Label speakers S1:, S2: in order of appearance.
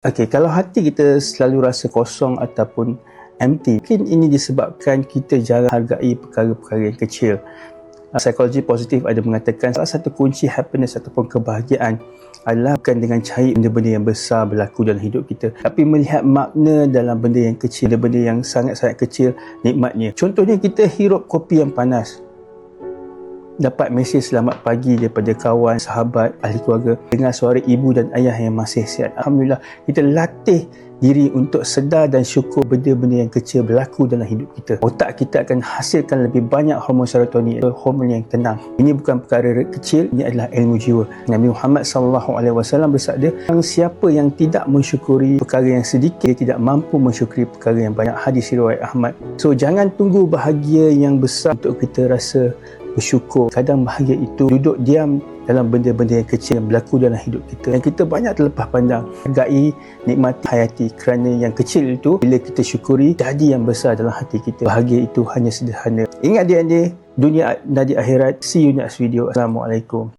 S1: Okey, kalau hati kita selalu rasa kosong ataupun empty, mungkin ini disebabkan kita jarang hargai perkara-perkara yang kecil. Uh, psikologi positif ada mengatakan salah satu kunci happiness ataupun kebahagiaan adalah bukan dengan cari benda-benda yang besar berlaku dalam hidup kita tapi melihat makna dalam benda yang kecil benda-benda yang sangat-sangat kecil nikmatnya contohnya kita hirup kopi yang panas dapat mesej selamat pagi daripada kawan, sahabat, ahli keluarga dengan suara ibu dan ayah yang masih sihat. Alhamdulillah, kita latih diri untuk sedar dan syukur benda-benda yang kecil berlaku dalam hidup kita. Otak kita akan hasilkan lebih banyak hormon serotonin, hormon yang tenang. Ini bukan perkara kecil, ini adalah ilmu jiwa. Nabi Muhammad SAW bersabda, siapa yang tidak mensyukuri perkara yang sedikit, dia tidak mampu mensyukuri perkara yang banyak. Hadis riwayat Ahmad. So, jangan tunggu bahagia yang besar untuk kita rasa bersyukur. Kadang bahagia itu duduk diam dalam benda-benda yang kecil yang berlaku dalam hidup kita. Dan kita banyak terlepas pandang. Hargai, nikmati hayati kerana yang kecil itu bila kita syukuri jadi yang besar dalam hati kita. Bahagia itu hanya sederhana. Ingat dia adik dunia dan akhirat. See you next video. Assalamualaikum.